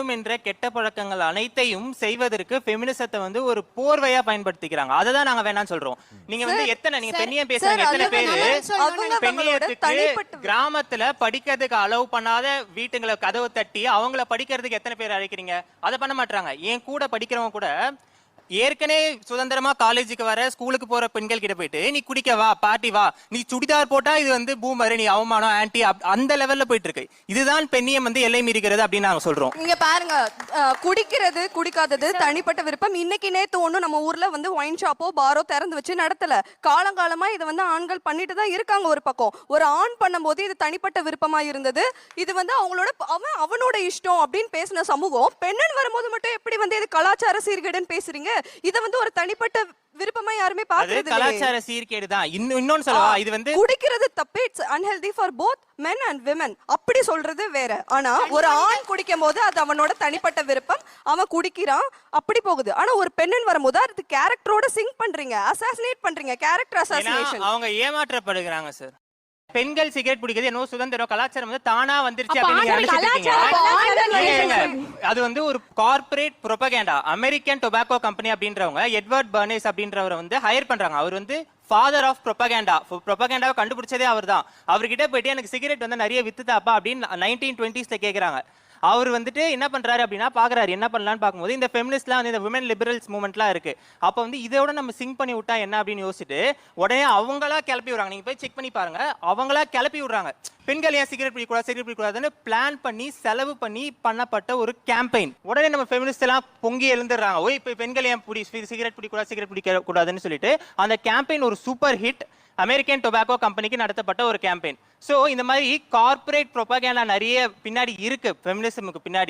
வேணும் என்ற கெட்ட பழக்கங்கள் அனைத்தையும் செய்வதற்கு ஃபெமினிசத்தை வந்து ஒரு போர்வையா பயன்படுத்திக்கிறாங்க. அதை தான் நாங்க வேணாம்னு சொல்றோம். நீங்க வந்து எத்தனை நீங்க பெண்ணியம் பேசுறாங்க எத்தனை பேரு? பெண்ணியத்துக்கு கிராமத்துல படிக்கிறதுக்கு அலோவ் பண்ணாத வீட்டுங்களை கதவு தட்டி அவங்கள படிக்கிறதுக்கு எத்தனை பேர் அழைக்கிறீங்க? அதை பண்ண மாட்டாங்க என் கூட படிக்கிறவங்க கூட ஏற்கனவே சுதந்திரமா காலேஜுக்கு வர ஸ்கூலுக்கு போற பெண்கள் கிட்ட போயிட்டு நீ குடிக்க வா பாட்டி வா நீ சுடிதார் போட்டா இது வந்து பூமர் நீ அவமானம் ஆன்டி அந்த லெவல்ல போயிட்டு இருக்கு. இதுதான் பெண்ணியம் வந்து எல்லை மீறுகிறது அப்படின்னு நாங்க சொல்றோம். இங்க பாருங்க குடிக்கிறது குடிக்காதது தனிப்பட்ட விருப்பம். இன்னைக்கு நேத்து ஒண்ணும் நம்ம ஊர்ல வந்து ஒயின் ஷாப்போ பாரோ திறந்து வச்சு நடத்தல. காலங்காலமா இதை வந்து ஆண்கள் பண்ணிட்டு தான் இருக்காங்க ஒரு பக்கம். ஒரு ஆண் பண்ணும்போது இது தனிப்பட்ட விருப்பமா இருந்தது. இது வந்து அவங்களோட அவன் அவனோட இஷ்டம் அப்படின்னு பேசின சமூகம் பெண்ணன் வரும்போது மட்டும் எப்படி வந்து இது கலாச்சார சீர்கேடுன்னு பேசுறீங்க? இதை வந்து ஒரு தனிப்பட்ட விருப்பமா யாருமே அது பாக்குறது. கலாச்சார சீர்கேடு தான் இன்னும் இன்னொன்னு சொல்லவா? இது வந்து குடிக்கிறது தப்பு. It's unhealthy for both men and women. அப்படி சொல்றது வேற. ஆனா ஒரு ஆண் குடிக்கும் போது அது அவனோட தனிப்பட்ட விருப்பம். அவன் குடிக்கிறான். அப்படி போகுது. ஆனா ஒரு பெண்ணன் வரும்போது அது கேரக்டரோட சிங்க் பண்றீங்க. அசாசினேட் பண்றீங்க. கேரக்டர் ஏன்னா அசாசினேஷன் அவங்க ஏமாற்றப்படுகிறாங்க சார் பெண்கள் சிகரெட் பிடிக்கிறது என்னவோ சுதந்திரம் கலாச்சாரம் வந்து தானா வந்துருச்சு அப்ப அப்படின்னு நீங்க ஆண்கள் நினைச்சிட்டு இருக்கீங்க. கலாச்சாரம் இல்ல, இல்ல. அது வந்து ஒரு corporate propaganda American tobacco company அப்படின்றவங்க எட்வர்ட் பர்னேஸ் அப்படின்றவரை வந்து ஹையர் பண்றாங்க. அவர் வந்து ஃபாதர் ஆஃப் ப்ரொபகேண்டா ப்ரொபகேண்டாவை கண்டுபிடிச்சதே அவர் தான் அவர்கிட்ட போயிட்டு எனக்கு சிகரெட் வந்து நிறைய வித்துதாப்பா அப்படின்னு நைன்டீன் டுவெண்ட்டிஸ்ல கேட்குறாங்க அவர் வந்துட்டு என்ன பண்றாரு அப்படின்னா பாக்குறாரு. என்ன பண்ணலாம்னு பார்க்கும்போது இந்த ஃபெமினிஸ்ட்லாம் வந்து இந்த விமன் லிபரல்ஸ் மூமெண்ட்லாம் இருக்கு. அப்போ வந்து இதோட நம்ம சிங்க் பண்ணி விட்டா என்ன அப்படின்னு யோசிச்சுட்டு உடனே அவங்களா கிளப்பி விடுறாங்க. நீங்க போய் செக் பண்ணி பாருங்க. அவங்களா கிளப்பி விடுறாங்க. பெண்கள் ஏன் சிகரெட் பிடிக்கூடாது சிகரெட் பிடிக்கூடாதுன்னு பிளான் பண்ணி செலவு பண்ணி பண்ணப்பட்ட ஒரு கேம்பெயின் உடனே நம்ம ஃபெமினிஸ்ட் எல்லாம் பொங்கி எழுந்துடுறாங்க. ஓய் இப்போ பெண்கள் ஏன் பிடி சிகரெட் பிடிக்கூடாது சிகரெட் பிடிக்க கூடாதுன்னு சொல்லிட்டு அந்த கேம்பெயின் ஒரு சூப்பர் ஹிட் அமெரிக்கன் டொபாக்கோ கம்பெனிக்கு நடத்தப்பட்ட ஒரு கேம்பெயின் ஸோ இந்த மாதிரி கார்ப்பரேட் ப்ரொபகேண்டா நிறைய பின்னாடி இருக்கு ஃபெமினிசமுக்கு பின்னாடி.